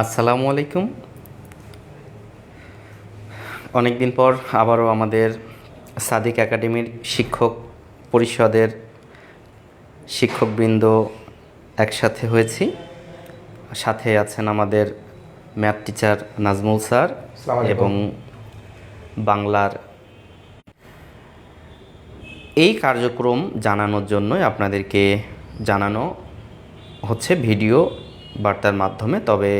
আসসালামু আলাইকুম। অনেক দিন পর আবারও আমাদের সাদিক একাডেমির শিক্ষক পরিষদের শিক্ষকবৃন্দ একসাথে হয়েছি। সাথে আছেন আমাদের ম্যাথ টিচার নাজমুল স্যার এবং বাংলার এই কার্যক্রম জানানোর জন্যই আপনাদেরকে জানানো হচ্ছে ভিডিও বার্তার মাধ্যমে। তবে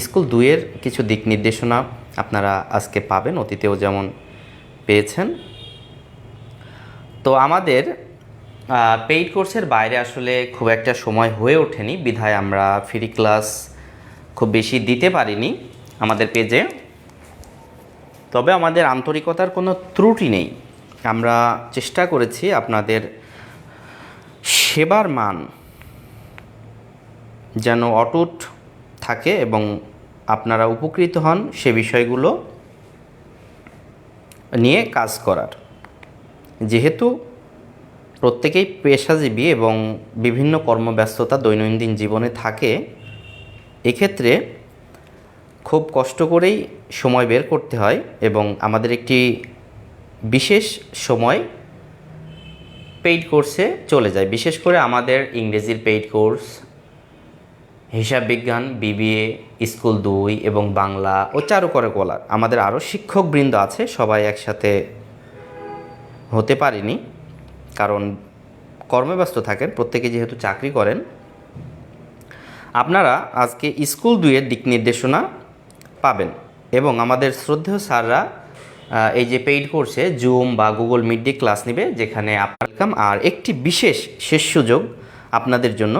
স্কুল দুইয়ের কিছু দিক নির্দেশনা আপনারা আজকে পাবেন, অতীতেও যেমন পেয়েছেন। তো আমাদের পেইড কোর্সের বাইরে আসলে খুব একটা সময় হয়ে ওঠেনি। বিধায় আমরা ফ্রি ক্লাস খুব বেশি দিতে পারিনি আমাদের পেজে তবে আমাদের আন্তরিকতার কোনো ত্রুটি নেই। আমরা চেষ্টা করেছি আপনাদের সেবার মান যেন অটুট থাকে এবং আপনারা উপকৃত হন সে বিষয়গুলো নিয়ে কাজ করার। যেহেতু প্রত্যেকেই পেশাজীবী এবং বিভিন্ন কর্মব্যস্ততা দৈনন্দিন জীবনে থাকে, এক্ষেত্রে খুব কষ্ট করেই সময় বের করতে হয় এবং আমাদের একটি বিশেষ সময় পেইড কোর্সে চলে যায়। বিশেষ করে আমাদের ইংরেজির পেইড কোর্স হিসাব বিজ্ঞান, বিবিএ, স্কুল দুই এবং বাংলা ও চারুকরে কলার। আমাদের আরও শিক্ষকবৃন্দ আছে, সবাই একসাথে হতে পারেনি, কারণ কর্মব্যস্ত থাকেন, প্রত্যেকে যেহেতু চাকরি করেন। আপনারা আজকে স্কুল দুইয়ের দিক নির্দেশনা পাবেন এবং আমাদের শ্রদ্ধেয় স্যাররা এই যে পেইড কোর্সে জুম বা গুগল মিড দিয়ে ক্লাস নেবে, যেখানে আপনার আর একটি বিশেষ শেষ সুযোগ আপনাদের জন্য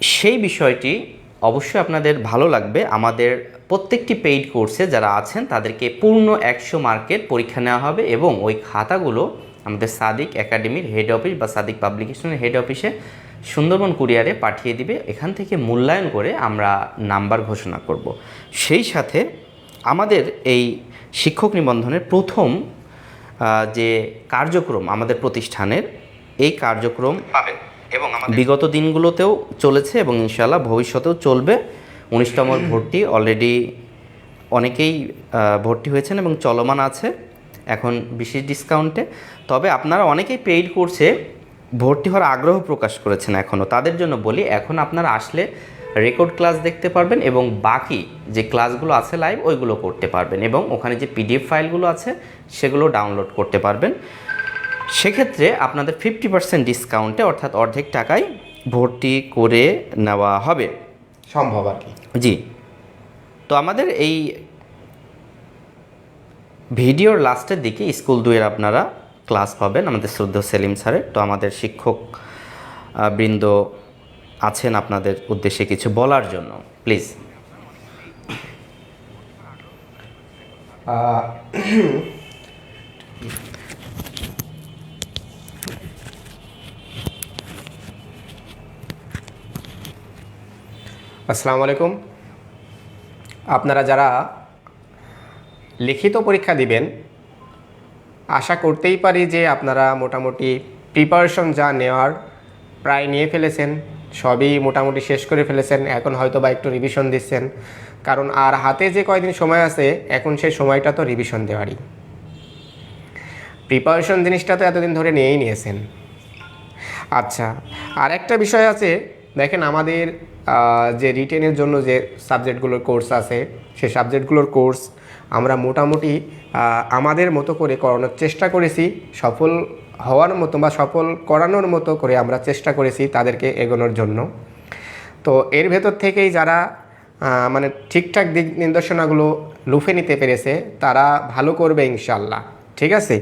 সেই বিষয়টি অবশ্যই আপনাদের ভালো লাগবে। আমাদের প্রত্যেকটি পেইড কোর্সে যারা আছেন, তাদেরকে পূর্ণ একশো মার্কের পরীক্ষা নেওয়া হবে এবং ওই খাতাগুলো আমাদের সাদিক একাডেমির হেড অফিস বা সাদিক পাবলিকেশনের হেড অফিসে সুন্দরবন কুরিয়ারে পাঠিয়ে দিবে। এখান থেকে মূল্যায়ন করে আমরা নাম্বার ঘোষণা করব। সেই সাথে আমাদের এই শিক্ষক নিবন্ধনের প্রথম যে কার্যক্রম আমাদের প্রতিষ্ঠানের, এই কার্যক্রম পাবেন। এবং বিগত দিনগুলোতেও চলেছে এবং ইনশাআল্লাহ ভবিষ্যতেও চলবে। উনিশতম ভর্তি অলরেডি অনেকেই ভর্তি হয়েছেন এবং চলমান আছে। এখন বিশেষ ডিসকাউন্টে তবে আপনারা অনেকেই পেইড কোর্সে ভর্তি হওয়ার আগ্রহ প্রকাশ করেছেন এখনও তাদের জন্য বলি এখন আপনারা আসলে রেকর্ড ক্লাস দেখতে পারবেন এবং বাকি যে ক্লাসগুলো আছে লাইভ ওইগুলো করতে পারবেন এবং ওখানে যে পিডিএফ ফাইলগুলো আছে সেগুলো ডাউনলোড করতে পারবেন। সেক্ষেত্রে আপনাদের ফিফটি পার্সেন্ট ডিসকাউন্টে অর্থাৎ অর্ধেক টাকায় ভর্তি করে নেওয়া হবে। সম্ভব আর কি। জি। তো আমাদের এই ভিডিওর লাস্টের দিকে স্কুল দুয়ের আপনারা ক্লাস পাবেন আমাদের শ্রদ্ধ সেলিম স্যারের। তো আমাদের শিক্ষক বৃন্দ আছেন আপনাদের উদ্দেশ্যে কিছু বলার জন্য। প্লিজ। আসসালামু আলাইকুম। আপনারা যারা লিখিত পরীক্ষা দিবেন, আশা করতেই পারি যে আপনারা মোটামুটি প্রিপারেশন যা নেওয়ার প্রায় নিয়ে ফেলেছেন, সবই মোটামুটি শেষ করে ফেলেছেন, এখন হয়তো বা একটু রিভিশন দিচ্ছেন। কারণ আর হাতে যে কয়দিন সময় আছে, এখন সেই সময়টা তো রিভিশন দেওয়ারই। প্রিপারেশন জিনিসটা তো এতদিন ধরে নিয়েই নিয়েছেন। আচ্ছা আর একটা বিষয় আছে দেখেন আমাদের যে রিটেনের জন্য যে সাবজেক্টগুলোর কোর্স আছে, সেই সাবজেক্টগুলোর কোর্স আমরা মোটামুটি আমাদের মতো করে করানোর চেষ্টা করেছি, সফল হওয়ার মতো বা সফল করানোর মতো করে আমরা চেষ্টা করেছি তাদেরকে এগোনোর জন্য। তো এর ভেতর থেকেই যারা মানে ঠিকঠাক দিক নির্দেশনাগুলো লুফে নিতে পেরেছে, তারা ভালো করবে ইনশাল্লাহ ঠিক আছে?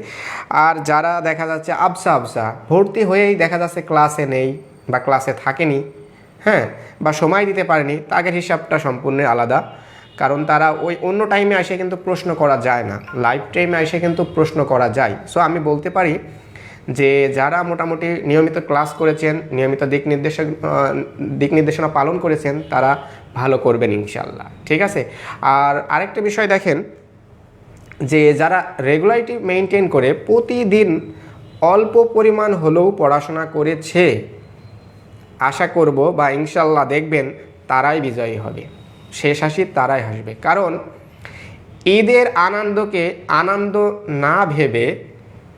আর যারা দেখা যাচ্ছে আবসা আবসা ভর্তি হয়েই দেখা যাচ্ছে ক্লাসে নেই বা ক্লাসে থাকেনি হ্যাঁ বা সময় দিতে পারেনি, তাদের হিসাবটা সম্পূর্ণ আলাদা। কারণ তারা ওই অন্য টাইমে এসে কিন্তু প্রশ্ন করা যায় না। লাইভ টাইমে এসে কিন্তু প্রশ্ন করা যায়। সো আমি বলতে পারি যে, যারা মোটামুটি নিয়মিত ক্লাস করেছেন, নিয়মিত দিক নির্দেশ দিক নির্দেশনা পালন করেছেন, তারা ভালো করবেন ইনশাল্লাহ ঠিক আছে? আর আরেকটা বিষয় দেখেন যে, যারা রেগুলারিটি মেনটেন করে, প্রতিদিন অল্প পরিমাণ হলেও পড়াশোনা করেছে আশা করব বা ইনশাল্লাহ দেখবেন তারাই বিজয়ী হবে। শেষ হাসি তারাই হাসবে। কারণ ঈদের আনন্দকে আনন্দ না ভেবে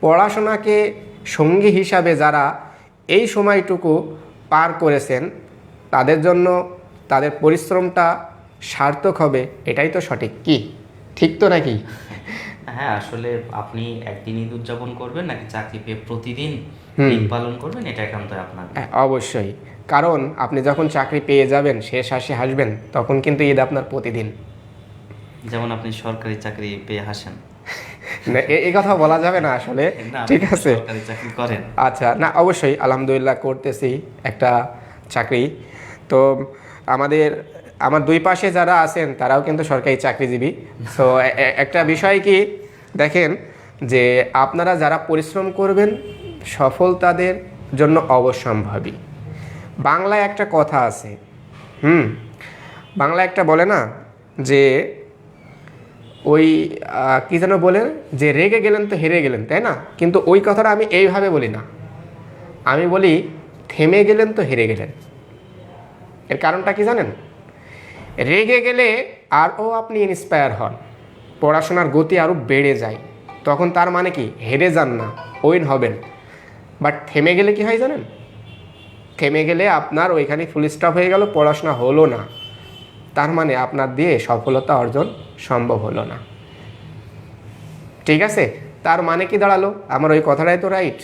পড়াশোনাকে সঙ্গী হিসাবে যারা এই সময়টুকু পার করেছেন, তাদের জন্য তাদের পরিশ্রমটা সার্থক হবে, এটাই তো সঠিক। কি? ঠিক তো নাকি? হ্যাঁ আসলে আপনি একদিন ঈদ উদযাপন করবেন নাকি চাকরি পেয়ে প্রতিদিন পালন করবেন এটা একান্ত আপনার হ্যাঁ, অবশ্যই। কারণ আপনি যখন চাকরি পেয়ে যাবেন শেষ হাসি হাসবেন তখন কিন্তু ঈদ আপনার প্রতিদিন। যেমন আপনি সরকারি চাকরি পেয়ে হাসেন। না, এই কথা বলা যাবে না আসলে। ঠিক আছে। চাকরি করেন। আচ্ছা না অবশ্যই আলহামদুলিল্লাহ করতেছি একটা চাকরি। তো আমাদের আমার দুই পাশে যারা আছেন তারাও কিন্তু সরকারি চাকরিজীবী। সো একটা বিষয় কি দেখেন যে আপনারা যারা পরিশ্রম করবেন সফল তাদের জন্য অবশ্যম্ভাবী বাংলায় একটা কথা আছে, হুম? বাংলা একটা বলে না যে, ওই কি যেন বলেন যে রেগে গেলেন তো হেরে গেলেন, তাই না? কিন্তু ওই কথাটা আমি এইভাবে বলি না। আমি বলি, থেমে গেলেন তো হেরে গেলেন। এর কারণটা কি জানেন? রেগে গেলে আরও আপনি ইন্সপায়ার হন। পড়াশোনার গতি আরও বেড়ে যায়। তখন তার মানে কি? হেরে যান না উইন হবেন। বাট থেমে গেলে কি হয় জানেন? থেমে গেলে আপনার ওইখানে ফুল স্টপ হয়ে গেল, পড়াশোনা হলো না। তার মানে আপনার দিয়ে সফলতা অর্জন সম্ভব হলো না। ঠিক আছে? তার মানে কি দাঁড়াল? আমার ওই কথাটাই তো রাইট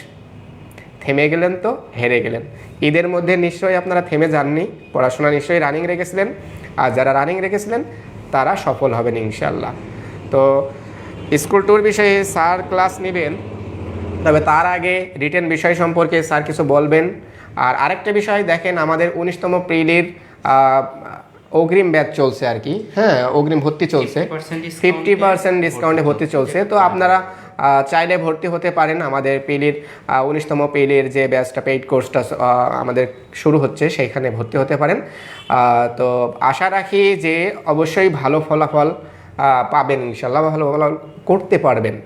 থেমে গেলেন তো, হেরে গেলেন। ঈদের মধ্যে নিশ্চয়ই আপনারা থেমে যাননি। পড়াশোনা নিশ্চয়ই রানিং রেখেছিলেন। আর যারা রানিং রেখেছিলেন, তারা সফল হবেন ইনশাল্লাহ তো স্কুল ট্যুর বিষয়ে স্যার ক্লাস নেবেন। তবে তার আগে রিটেন বিষয় সম্পর্কে স্যার কিছু বলবেন। আর আরেকটা বিষয় দেখেন আমাদের উনিশতম প্রিলির অগ্রিম ব্যাচ চলছে আর কি। হ্যাঁ অগ্রিম ভর্তি চলছে। ফিফটি পার্সেন্ট ডিসকাউন্টে ভর্তি চলছে। তো আপনারা চাইলে ভর্তি হতে পারেন আমাদের পেলির উনিশতম পেলির যে ব্যাচটা পেইড কোর্সটা আমাদের শুরু হচ্ছে সেইখানে ভর্তি হতে পারেন। তো আশা রাখি যে অবশ্যই ভালো ফলাফল পাবেন ইনশাল্লাহ ভালো ফলাফল করতে পারবেন।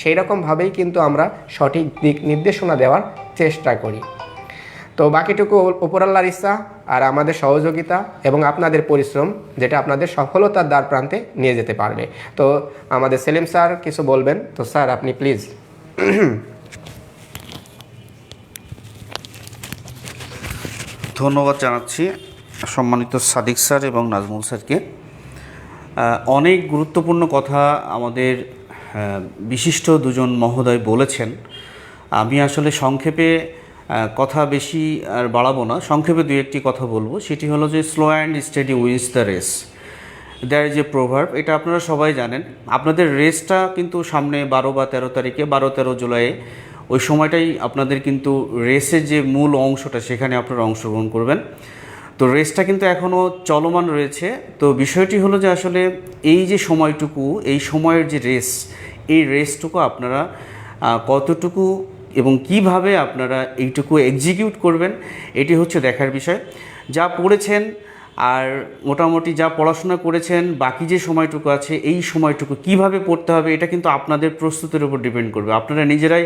সেই রকমভাবেই কিন্তু আমরা সঠিক দিক নির্দেশনা দেওয়ার চেষ্টা করি। তো বাকিটুকু উপরাল্লার ইচ্ছা আর আমাদের সহযোগিতা এবং আপনাদের পরিশ্রম যেটা আপনাদের সফলতার দ্বার প্রান্তে নিয়ে যেতে পারবে। তো আমাদের সেলিম স্যার কিছু বলবেন? তো স্যার, আপনি প্লিজ। ধন্যবাদ জানাচ্ছি সম্মানিত সাদিক স্যার এবং নাজমুল স্যারকে। অনেক গুরুত্বপূর্ণ কথা আমাদের বিশিষ্ট দুজন মহোদয় বলেছেন, আমি আসলে সংক্ষেপে কথা বেশি আর বাড়াবো না, সংক্ষেপে দুই একটি কথা বলব। সেটি হলো যে slow and steady wins the race there is a proverb এটা আপনারা সবাই জানেন। আপনাদের রেসটা কিন্তু সামনে বারো বা তেরো তারিখে, বারো তেরো জুলাইয়ে, ওই সময়টাই আপনাদের কিন্তু রেসের যে মূল অংশটা, সেখানে আপনারা অংশগ্রহণ করবেন। তো রেসটা কিন্তু এখনও চলমান রয়েছে। তো বিষয়টি হলো যে আসলে এই যে সময়টুকু, এই সময়ের যে রেস এই রেসটুকু আপনারা কতটুকু এবং কীভাবে আপনারা এইটুকু এক্সিকিউট করবেন, এটি হচ্ছে দেখার বিষয়। যা পড়েছেন আর মোটামুটি যা পড়াশোনা করেছেন, বাকি যে সময়টুকু আছে, এই সময়টুকু কীভাবে পড়তে হবে, এটা কিন্তু আপনাদের প্রস্তুতির উপর ডিপেন্ড করবে। আপনারা নিজেরাই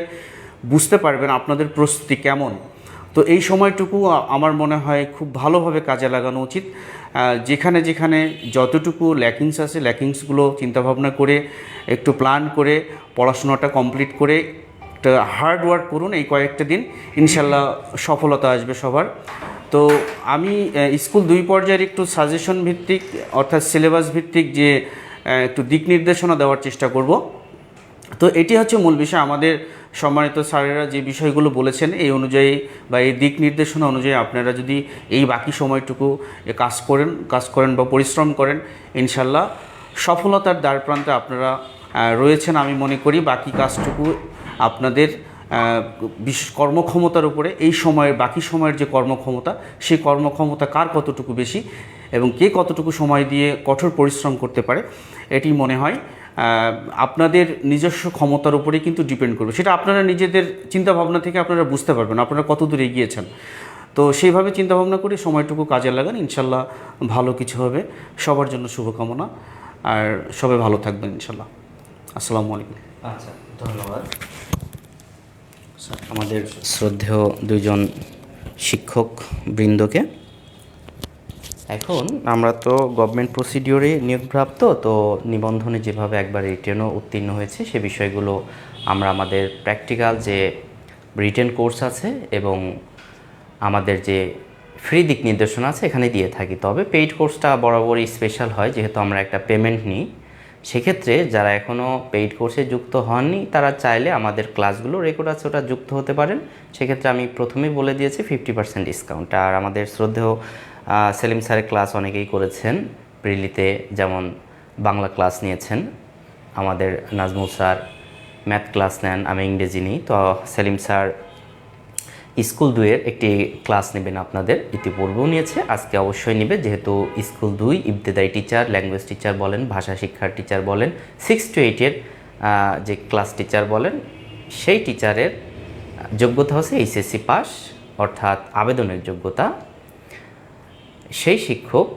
বুঝতে পারবেন আপনাদের প্রস্তুতি কেমন। তো এই সময়টুকু আমার মনে হয় খুব ভালোভাবে কাজে লাগানো উচিত। যেখানে যেখানে যতটুকু ল্যাকিংস আছে, ল্যাকিংসগুলো চিন্তাভাবনা করে, একটু প্ল্যান করে, পড়াশোনাটা কমপ্লিট করে, একটা হার্ড ওয়ার্ক করুন এই কয়েকটা দিন, ইনশাল্লাহ সফলতা আসবে সবার। তো আমি স্কুল দুই পর্যায়ের একটু সাজেশন ভিত্তিক, অর্থাৎ সিলেবাস ভিত্তিক যে একটু দিক নির্দেশনা দেওয়ার চেষ্টা করব। তো এটি হচ্ছে মূল বিষয়। আমাদের সম্মানিত স্যারেরা যে বিষয়গুলো বলেছেন, এই অনুযায়ী বা এই দিক নির্দেশনা অনুযায়ী আপনারা যদি এই বাকি সময়টুকু কাজ করেন কাজ করেন বা পরিশ্রম করেন, ইনশাল্লাহ সফলতার দ্বার প্রান্তে আপনারা রয়েছেন আমি মনে করি। বাকি কাজটুকু আপনাদের বিশেষ কর্মক্ষমতার উপরে, এই সময়ের, বাকি সময়ের যে কর্মক্ষমতা, সেই কর্মক্ষমতা কার কতটুকু বেশি এবং কে কতটুকু সময় দিয়ে কঠোর পরিশ্রম করতে পারে, এটি মনে হয় আপনাদের নিজস্ব ক্ষমতার উপরেই কিন্তু ডিপেন্ড করবে। সেটা আপনারা নিজেদের চিন্তা ভাবনা থেকে আপনারা বুঝতে পারবেন আপনারা কত দূর এগিয়েছেন। তো সেইভাবে চিন্তা ভাবনা করে সময়টুকু কাজে লাগান ইনশাল্লাহ ভালো কিছু হবে। সবার জন্য শুভকামনা আর সবাই ভালো থাকবেন ইনশাল্লাহ। আসসালামু আলাইকুম। আচ্ছা ধন্যবাদ। আমাদের শ্রদ্ধেয় দুইজন শিক্ষক বৃন্দকে এখন আমরা তো গভর্নমেন্ট প্রসিডিওরে নিয়োগপ্রাপ্ত, তো নিবন্ধনে যেভাবে একবার রিটেনও উত্তীর্ণ হয়েছে, সে বিষয়গুলো আমরা আমাদের প্র্যাকটিক্যাল যে রিটেন কোর্স আছে এবং আমাদের যে ফ্রি দিক নির্দেশনা আছে এখানে দিয়ে থাকি। তবে পেইড কোর্সটা বরাবরই স্পেশাল হয়, যেহেতু আমরা একটা পেমেন্ট নিই। সেক্ষেত্রে যারা এখনও পেইড কোর্সে যুক্ত হননি, তারা চাইলে আমাদের ক্লাসগুলো রেকর্ড আছে, ওটা যুক্ত হতে পারেন। সেক্ষেত্রে আমি প্রথমেই বলে দিয়েছি ফিফটি পার্সেন্ট ডিসকাউন্ট আর আমাদের শ্রদ্ধেয় সেলিম স্যারের ক্লাস অনেকেই করেছেন। প্রিলিতে যেমন বাংলা ক্লাস নিয়েছেন আমাদের নাজমুল স্যার, ম্যাথ ক্লাস নেন, আমি ইংরেজি নিই। তো সেলিম স্যার স্কুল দুইয়ের একটি ক্লাস নেবেন আপনাদের, ইতিপূর্বেও নিয়েছে, আজকে অবশ্যই নেবে। যেহেতু স্কুল দুই ইবতেদায়ী টিচার, ল্যাঙ্গুয়েজ টিচার বলেন, ভাষা শিক্ষার টিচার বলেন সিক্স টু এইটের যে ক্লাস টিচার বলেন, সেই টিচারের যোগ্যতা হচ্ছে এইচএসসি পাস, অর্থাৎ আবেদনের যোগ্যতা। সেই শিক্ষক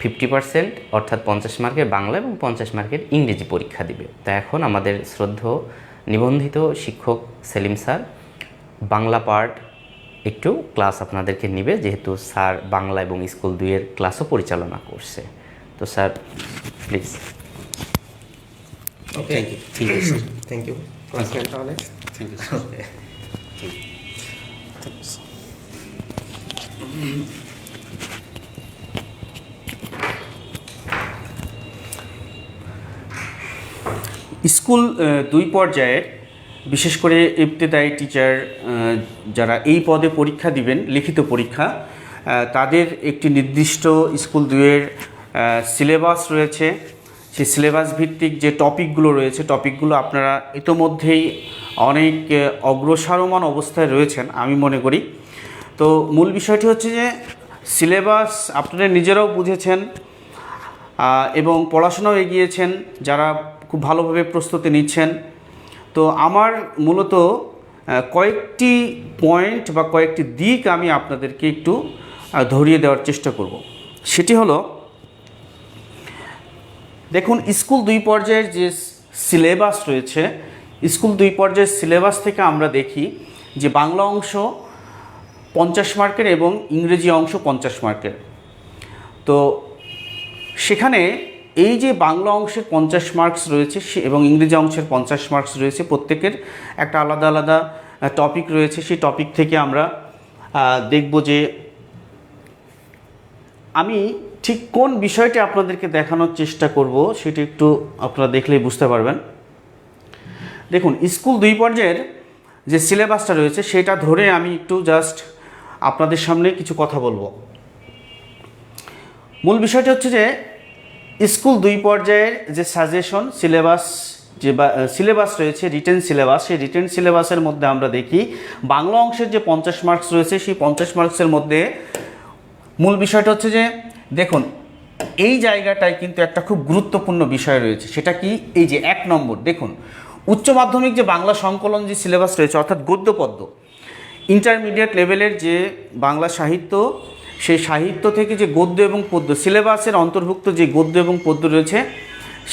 ফিফটি পার্সেন্ট অর্থাৎ পঞ্চাশ মার্কের বাংলা এবং পঞ্চাশ মার্কের ইংরেজি পরীক্ষা দিবে। তা এখন আমাদের শ্রদ্ধ নিবন্ধিত শিক্ষক সেলিম স্যার বাংলা পার্ট একটু ক্লাস আপনাদেরকে নিবে যেহেতু স্যার বাংলা এবং স্কুল দুইয়ের ক্লাসও পরিচালনা করছে। তো স্যার প্লিজ ওকে ঠিক আছে থ্যাংক ইউ ক্লাস তাহলে থ্যাংক ইউ স্কুল দুই পর্যায়ের, বিশেষ করে ইবতেদায়ী টিচার যারা এই পদে পরীক্ষা দিবেন, লিখিত পরীক্ষা তাদের একটি নির্দিষ্ট স্কুল দুয়ের সিলেবাস রয়েছে। সেই সিলেবাস ভিত্তিক যে টপিকগুলো রয়েছে, টপিকগুলো আপনারা ইতোমধ্যেই অনেক অগ্রসরমান অবস্থায় রয়েছেন, আমি মনে করি। তো মূল বিষয়টি হচ্ছে যে সিলেবাস আপনারা নিজেরাও বুঝেছেন এবং পড়াশোনাও এগিয়েছেন, যারা খুব ভালোভাবে প্রস্তুতি নিচ্ছেন। তো আমার মূলত কয়েকটি পয়েন্ট বা কয়েকটি দিক আমি আপনাদেরকে একটু ধরিয়ে দেওয়ার চেষ্টা করব। সেটি হলো, দেখুন, স্কুল দুই পর্যায়ের যে সিলেবাস রয়েছে, স্কুল দুই পর্যায়ের সিলেবাস থেকে আমরা দেখি যে বাংলা অংশ পঞ্চাশ মার্কের এবং ইংরেজি অংশ পঞ্চাশ মার্কের। তো সেখানে এই যে বাংলা অংশের পঞ্চাশ মার্কস রয়েছে, সে- এবং ইংরেজি অংশের পঞ্চাশ মার্কস রয়েছে, প্রত্যেকের একটা আলাদা আলাদা টপিক রয়েছে। সেই টপিক থেকে আমরা দেখব যে আমি ঠিক কোন বিষয়টি আপনাদেরকে দেখানোর চেষ্টা করব, সেটি একটু আপনারা দেখলেই বুঝতে পারবেন। দেখুন, স্কুল দুই পর্যায়ের যে সিলেবাসটা রয়েছে, সেটা ধরে আমি একটু জাস্ট আপনাদের সামনে কিছু কথা বলব। মূল বিষয়টি হচ্ছে যে স্কুল দুই পর্যায়ের যে সাজেশন, সিলেবাস যে সিলেবাস রয়েছে রিটেন সিলেবাস, সেই রিটেন সিলেবাসের মধ্যে আমরা দেখি, বাংলা অংশের যে পঞ্চাশ মার্কস রয়েছে, সেই পঞ্চাশ মার্কসের মধ্যে মূল বিষয়টা হচ্ছে যে, দেখুন, এই জায়গাটায় কিন্তু একটা খুব গুরুত্বপূর্ণ বিষয় রয়েছে, সেটা কি? এই যে এক নম্বর, দেখুন, উচ্চ মাধ্যমিক যে বাংলা সংকলন যে সিলেবাস রয়েছে, অর্থাৎ গদ্য পদ্য ইন্টারমিডিয়েট লেভেলের যে বাংলা সাহিত্য সেই সাহিত্য থেকে যে গদ্য এবং পদ্য, সিলেবাসের অন্তর্ভুক্ত যে গদ্য এবং পদ্য রয়েছে,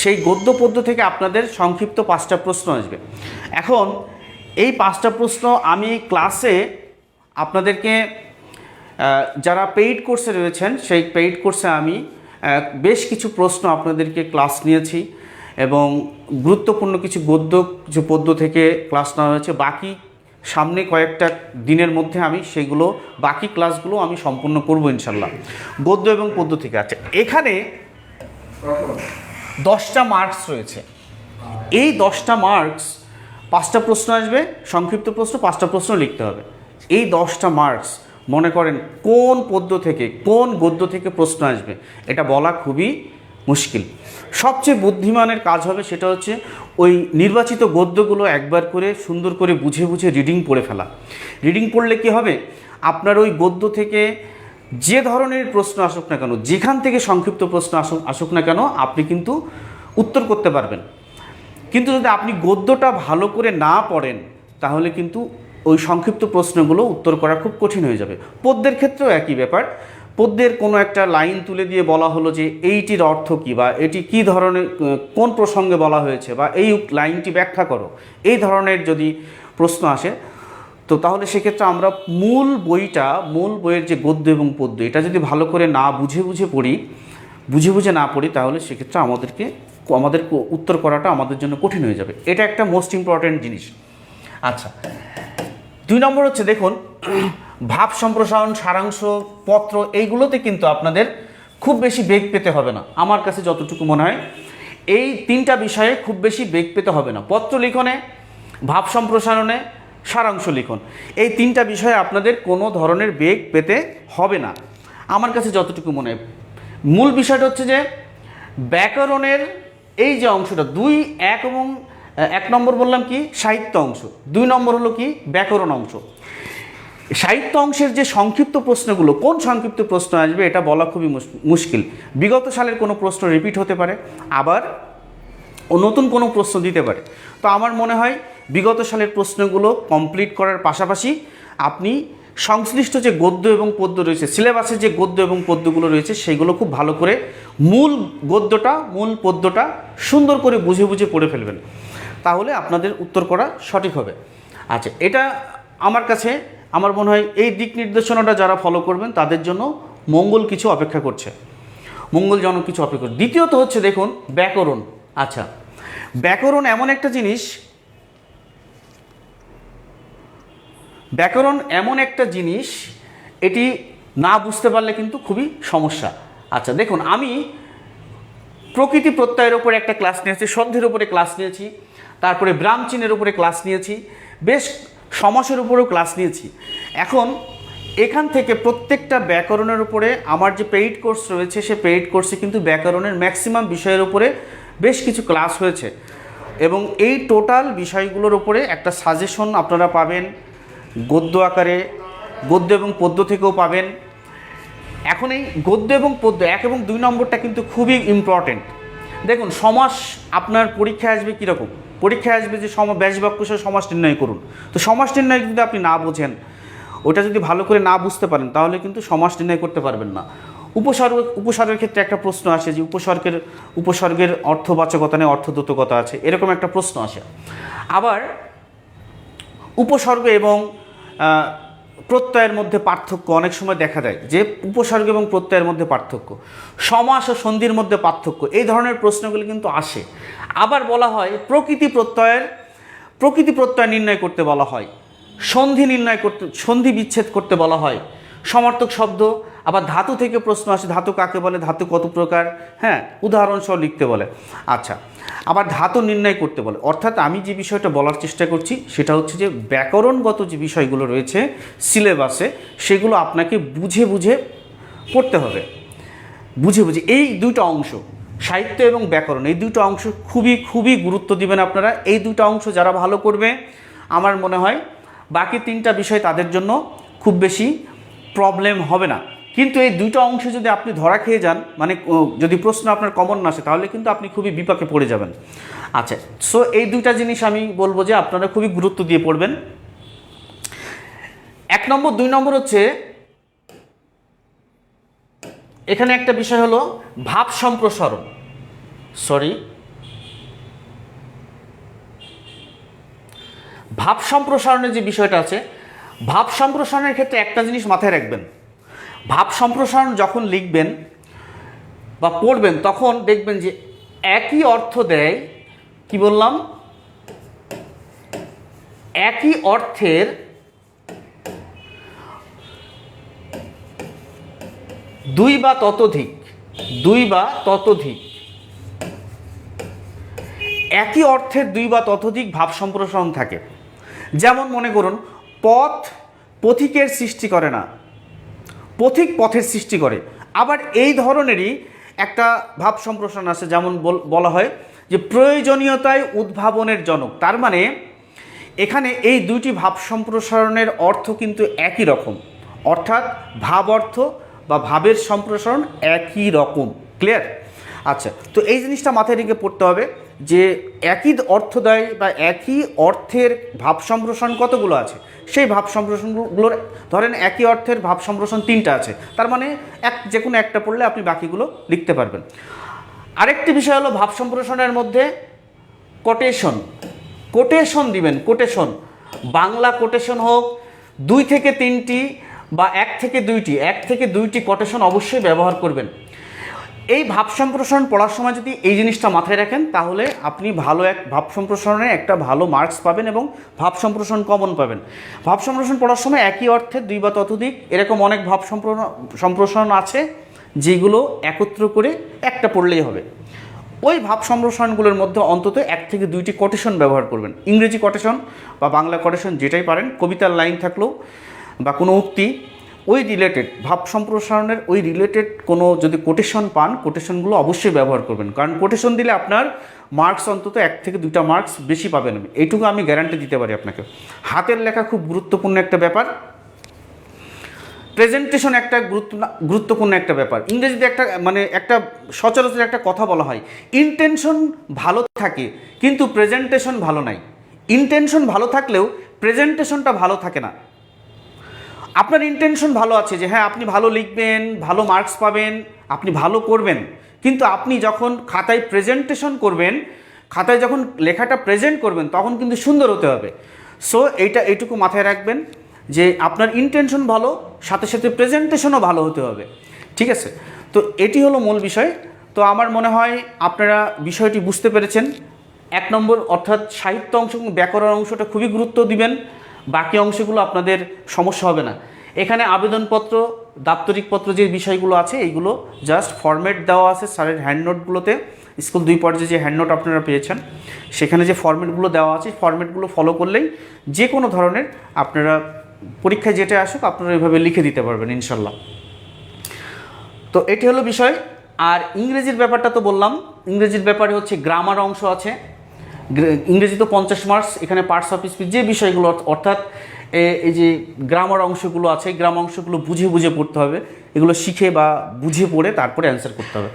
সেই গদ্য পদ্য থেকে আপনাদের সংক্ষিপ্ত পাঁচটা প্রশ্ন আসবে। এখন, এই পাঁচটা প্রশ্ন আমি ক্লাসে আপনাদেরকে যারা পেইড কোর্সে রয়েছেন, সেই পেইড কোর্সে আমি বেশ কিছু প্রশ্ন আপনাদেরকে ক্লাস নিয়েছি এবং গুরুত্বপূর্ণ কিছু গদ্য, কিছু পদ্য থেকে ক্লাস নেওয়া হয়েছে। বাকি সামনে কয়েকটা দিনের মধ্যে আমি সেগুলো বাকি ক্লাসগুলো আমি সম্পূর্ণ করব ইনশাল্লাহ। গদ্য এবং পদ্য থেকে আছে। এখানে দশটা মার্কস রয়েছে। এই দশটা মার্কস পাঁচটা প্রশ্ন আসবে, সংক্ষিপ্ত প্রশ্ন, পাঁচটা প্রশ্ন লিখতে হবে। এই দশটা মার্কস মনে করেন কোন পদ্য থেকে, কোন গদ্য থেকে প্রশ্ন আসবে, এটা বলা খুবই মুশকিল। সবচেয়ে বুদ্ধিমানের কাজ হবে সেটা হচ্ছে ওই নির্বাচিত গদ্যগুলো একবার করে সুন্দর করে বুঝে বুঝে রিডিং পড়ে ফেলা। রিডিং পড়লে কি হবে? আপনার ওই গদ্য থেকে যে ধরনের প্রশ্ন আসুক না কেন, যেখান থেকে সংক্ষিপ্ত প্রশ্ন আসুক আসুক না কেন, আপনি কিন্তু উত্তর করতে পারবেন। কিন্তু যদি আপনি গদ্যটা ভালো করে না পড়েন, তাহলে কিন্তু ওই সংক্ষিপ্ত প্রশ্নগুলো উত্তর করা খুব কঠিন হয়ে যাবে। পদ্যের ক্ষেত্রেও একই ব্যাপার। পদ্যের কোনো একটা লাইন তুলে দিয়ে বলা হলো যে এইটির অর্থ কী বা এটি কী ধরনের, কোন প্রসঙ্গে বলা হয়েছে বা এই লাইনটি ব্যাখ্যা করো। এই ধরনের যদি প্রশ্ন আসে, তো তাহলে সেক্ষেত্রে আমরা মূল বইটা, মূল বইয়ের যে গদ্য এবং পদ্য, এটা যদি ভালো করে না বুঝে বুঝে পড়ি, বুঝে বুঝে না পড়ি, তাহলে সেক্ষেত্রে আমাদেরকে, আমাদের উত্তর করাটা আমাদের জন্য কঠিন হয়ে যাবে। এটা একটা মোস্ট ইম্পর্ট্যান্ট জিনিস। আচ্ছা। দুই নম্বর হচ্ছে দেখুন, ভাব সম্প্রসারণ, সারাংশ, পত্র, এইগুলোতে কিন্তু আপনাদের খুব বেশি বেগ পেতে হবে না। আমার কাছে যতটুকু মনে হয়, এই তিনটা বিষয়ে খুব বেশি বেগ পেতে হবে না। পত্র লিখনে, ভাব সম্প্রসারণে, সারাংশ লিখন। এই তিনটা বিষয়ে আপনাদের কোনো ধরনের বেগ পেতে হবে না। আমার কাছে যতটুকু মনে হয়, মূল বিষয়টা হচ্ছে যে ব্যাকরণের এই যে অংশটা, দুই, এক এবং এক নম্বর বললাম কি? সাহিত্য অংশ। দুই নম্বর হলো কি? ব্যাকরণ অংশ। সাহিত্য অংশের যে সংক্ষিপ্ত প্রশ্নগুলো, কোন সংক্ষিপ্ত প্রশ্ন আসবে এটা বলা খুবই মুশ- মুশকিল। বিগত সালের কোনো প্রশ্ন রিপিট হতে পারে, আবার নতুন কোনো প্রশ্ন দিতে পারে। তো আমার মনে হয় বিগত সালের প্রশ্নগুলো কমপ্লিট করার পাশাপাশি আপনি সংশ্লিষ্ট যে গদ্য এবং পদ্য রয়েছে সিলেবাসে যে গদ্য এবং পদ্যগুলো রয়েছে, সেগুলো খুব ভালো করে মূল গদ্যটা, মূল পদ্যটা সুন্দর করে বুঝে বুঝে পড়ে ফেলবেন। তাহলে আপনাদের উত্তর করা সঠিক হবে। আচ্ছা এটা আমার কাছে, আমার মনে হয় এই দিক নির্দেশনাটা যারা ফলো করবেন, তাদের জন্য মঙ্গল কিছু অপেক্ষা করছে। মঙ্গলজনক কিছু অপেক্ষা দ্বিতীয়ত হচ্ছে দেখুন, ব্যাকরণ। আচ্ছা ব্যাকরণ এমন একটা জিনিস, ব্যাকরণ এমন একটা জিনিস, এটি না বুঝতে পারলে কিন্তু খুবই সমস্যা। আচ্ছা দেখুন, আমি প্রকৃতি প্রত্যয়ের ওপরে একটা ক্লাস নিয়েছি সন্ধির উপরে ক্লাস নিয়েছি। তারপরে ব্রাহ্মচিনের উপরে ক্লাস নিয়েছি, বেশ সমাসের উপরেও ক্লাস নিয়েছি। এখন এখান থেকে প্রত্যেকটা ব্যাকরণের উপরে আমার যে পেইড কোর্স রয়েছে, সে পেইড কোর্সে কিন্তু ব্যাকরণের ম্যাক্সিমাম বিষয়ের উপরে বেশ কিছু ক্লাস হয়েছে। এবং এই টোটাল বিষয়গুলোর উপরে একটা সাজেশন আপনারা পাবেন, গদ্য আকারে, গদ্য এবং পদ্য থেকেও পাবেন। এখন এই গদ্য এবং পদ্য, এক এবং দুই নম্বরটা কিন্তু খুবই ইম্পর্টেন্ট দেখুন, সমাস আপনার পরীক্ষায় আসবে কীরকম? পরীক্ষায় আসবে যে সম ব্যাস বাক্য সহ সমাস নির্ণয় করুন। তো সমাস নির্ণয় যদি আপনি না বোঝেন, ওটা যদি ভালো করে না বুঝতে পারেন, তাহলে কিন্তু সমাস নির্ণয় করতে পারবেন না। উপসর্গ, উপসর্গের ক্ষেত্রে একটা প্রশ্ন আসে যে উপসর্গের উপসর্গের অর্থবাচকতা নেই, অর্থদূতকতা আছে, এরকম একটা প্রশ্ন আসে। আবার উপসর্গ এবং প্রত্যয়ের মধ্যে পার্থক্য অনেক সময় দেখা যায় যে উপসর্গ এবং প্রত্যয়ের মধ্যে পার্থক্য, সমাস ও সন্ধির মধ্যে পার্থক্য, এই ধরনের প্রশ্নগুলি কিন্তু আসে। আবার বলা হয় প্রকৃতি প্রত্যয়ের, প্রকৃতি প্রত্যয় নির্ণয় করতে বলা হয়, সন্ধি নির্ণয় করতে, সন্ধি বিচ্ছেদ করতে বলা হয়। সমর্থক শব্দ, আবার ধাতু থেকে প্রশ্ন আসে, ধাতু কাকে বলে, ধাতু কত প্রকার? হ্যাঁ উদাহরণ সহ লিখতে বলে। আচ্ছা আবার ধাতু নির্ণয় করতে বলে। অর্থাৎ আমি যে বিষয়টা বলার চেষ্টা করছি, সেটা হচ্ছে যে ব্যাকরণগত যে বিষয়গুলো রয়েছে, সিলেবাসে, সেগুলো আপনাকে বুঝে বুঝে পড়তে হবে। বুঝে বুঝে, এই দুটো অংশ, সাহিত্য এবং ব্যাকরণ, এই দুটো অংশ খুবই খুবই গুরুত্ব দিবেন আপনারা। এই দুটো অংশ যারা ভালো করবে, আমার মনে হয় বাকি তিনটা বিষয় তাদের জন্য খুব বেশি প্রবলেম হবে না। কিন্তু এই দুটো অংশ যদি আপনি ধরা খেয়ে যান মানে যদি প্রশ্ন আপনার কমন না আসে, তাহলে কিন্তু আপনি খুবই বিপাকে পড়ে যাবেন। আচ্ছা সো এই দুইটা জিনিস আমি বলব যে আপনারা খুবই গুরুত্ব দিয়ে পড়বেন। এক নম্বর, দুই নম্বর হচ্ছে, এখানে একটা বিষয় হলো ভাব সম্প্রসারণ। সরি ভাব সম্প্রসারণের যে বিষয়টা আছে ভাব সম্প্রসারণের ক্ষেত্রে একটা জিনিস মাথায় রাখবেন। ভাব সম্প্রসারণ যখন লিখবেন বা পড়বেন, তখন দেখবেন যে একই অর্থ দেয়, কি বললাম? একই অর্থের দুই বা ততোধিক, দুই বা ততোধিক। একই অর্থের দুই বা ততোধিক ভাব সম্প্রসারণ থাকে। যেমন মনে করুন পথ পথিকের সৃষ্টি করে না। পথিক পথের সৃষ্টি করে। আবার এই ধরনেরই একটা ভাব সম্প্রসারণ আছে, যেমন বল- হয় যে প্রয়োজনীয়তায় উদ্ভাবনের জনক। তার মানে এখানে এই দুইটি ভাব সম্প্রসারণের অর্থ কিন্তু একই রকম। অর্থাৎ ভাব অর্থ বা ভাবের সম্প্রসারণ একই রকম। ক্লিয়ার? আচ্ছা তো এই জিনিসটা মাথায় রেখে পড়তে হবে। যে একই অর্থ দেয় বা একই অর্থের ভাব সম্প্রসারণ কতগুলো আছে? সেই ভাব সম্প্রসারণগুলোর, ধরেন একই অর্থের ভাব সম্প্রসারণ তিনটা আছে। তার মানে এক যে কোনো একটা পড়লে আপনি বাকিগুলো লিখতে পারবেন। আরেকটি বিষয় হলো ভাব সম্প্রসারণের মধ্যে কোটেশন কোটেশন দিবেন কোটেশন বাংলা কোটেশন হোক, দুই থেকে তিনটি বা এক থেকে দুইটি, এক থেকে দুইটি কোটেশন অবশ্যই ব্যবহার করবেন। এই ভাব সম্প্রসারণ পড়ার সময় যদি এই জিনিসটা মাথায় রাখেন, তাহলে আপনি ভালো এক ভাব সম্প্রসারণে একটা ভালো মার্কস পাবেন এবং ভাব সম্প্রসারণ কমন পাবেন। ভাব সম্প্রসারণ পড়ার সময় একই অর্থে দুই বা ততোধিক এরকম অনেক ভাব সম্প্র- সম্প্রসারণ আছে, যেগুলো একত্র করে একটা পড়লেই হবে। ওই ভাব সম্প্রসারণগুলোর মধ্যে অন্তত এক থেকে দুইটি কোটেশন ব্যবহার করবেন। ইংরেজি কোটেশন বা বাংলা কোটেশন যেটাই পারেন, কবিতার লাইন থাকলেও বা কোনো উক্তি ওই রিলেটেড ভাব সম্প্রসারণের ওই রিলেটেড কোনো যদি কোটেশন পান কোটেশনগুলো অবশ্যই ব্যবহার করবেন। কারণ কোটেশন দিলে আপনার মার্কস অন্তত এক থেকে দুইটা মার্কস বেশি পাবেন। এইটুকু আমি গ্যারান্টি দিতে পারি আপনাকে। হাতের লেখা খুব গুরুত্বপূর্ণ একটা ব্যাপার। প্রেজেন্টেশন একটা গুরুত্ব, গুরুত্বপূর্ণ একটা ব্যাপার। ইংরেজিতে একটা মানে একটা সচরাচর একটা কথা বলা হয় ইন্টেনশন ভালো থাকে, কিন্তু প্রেজেন্টেশন ভালো নাই। ইন্টেনশন ভালো থাকলেও প্রেজেন্টেশনটা ভালো থাকে না। আপনার ইন্টেনশন ভালো আছে যে হ্যাঁ আপনি ভালো লিখবেন, ভালো মার্কস পাবেন, আপনি ভালো করবেন। কিন্তু আপনি যখন খাতায় প্রেজেন্টেশন করবেন, খাতায় যখন লেখাটা প্রেজেন্ট করবেন, তখন কিন্তু সুন্দর হতে হবে। সো এইটা এইটুকু মাথায় রাখবেন যে, আপনার ইন্টেনশন ভালো, সাথে সাথে প্রেজেন্টেশনও ভালো হতে হবে। ঠিক আছে? তো এটি হলো মূল বিষয়। তো আমার মনে হয় আপনারা বিষয়টি বুঝতে পেরেছেন। এক নম্বর, অর্থাৎ সাহিত্য অংশ এবং ব্যাকরণ অংশটা খুবই গুরুত্ব দিবেন। বাকি অংশগুলো আপনাদের সমস্যা হবে না। এখানে আবেদনপত্র, দাপ্তরিক পত্র যে বিষয়গুলো আছে, এইগুলো জাস্ট ফরম্যাট দেওয়া আছে স্যারের হ্যান্ড নোটগুলোতে স্কুল দুই পর্যায়ে যে হ্যান্ড নোট আপনারা পেয়েছেন, সেখানে যে ফরম্যাটগুলো দেওয়া আছে ফরম্যাটগুলো ফলো করলেই যে কোনো ধরনের আপনারা পরীক্ষায় যেটা আসুক, আপনারা এভাবে লিখে দিতে পারবেন ইনশাল্লাহ। তো এটি হলো বিষয়। আর ইংরেজির ব্যাপারটা তো বললাম, ইংরেজির ব্যাপারে হচ্ছে গ্রামার অংশ আছে। গ্রে- ইংরেজি তো পঞ্চাশ মার্কস, এখানে পার্টস অফ স্পিচ যে বিষয়গুলো, অর্থাৎ এই যে গ্রামার অংশগুলো আছে গ্রাম অংশগুলো বুঝে বুঝে পড়তে হবে, এগুলো শিখে বা বুঝে পড়ে তারপরে অ্যান্সার করতে হবে।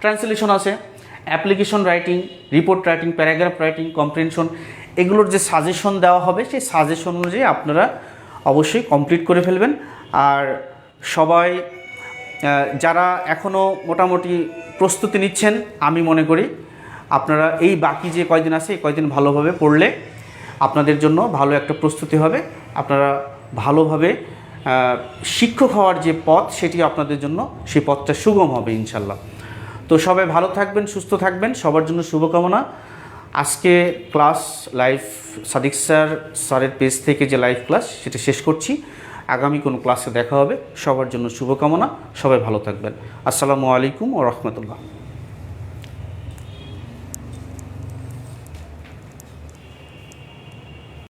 ট্রান্সলেশন আছে application writing report writing paragraph writing comprehension এগুলোর যে সাজেশন দেওয়া হবে, সেই সাজেশন অনুযায়ী আপনারা অবশ্যই কমপ্লিট করে ফেলবেন। আর সবাই যারা এখনও মোটামুটি প্রস্তুতি নিচ্ছেন, আমি মনে করি আপনারা এই বাকি যে কয়দিন আছে, এই কয়দিন ভালোভাবে পড়লে আপনাদের জন্য ভালো একটা প্রস্তুতি হবে। আপনারা ভালোভাবে শিক্ষক হওয়ার যে পথ, সেটি আপনাদের জন্য সেই পথটা সুগম হবে ইনশাল্লাহ। তো সবাই ভালো থাকবেন, সুস্থ থাকবেন, সবার জন্য শুভকামনা। আজকে ক্লাস লাইভ সাদিক স্যার, স্যারের পেজ থেকে যে লাইভ ক্লাস, সেটা শেষ করছি। আগামী কোনো ক্লাসে দেখা হবে। সবার জন্য শুভকামনা। সবাই ভালো থাকবেন। আসসালামু আলাইকুম ও রহমতুল্লাহ।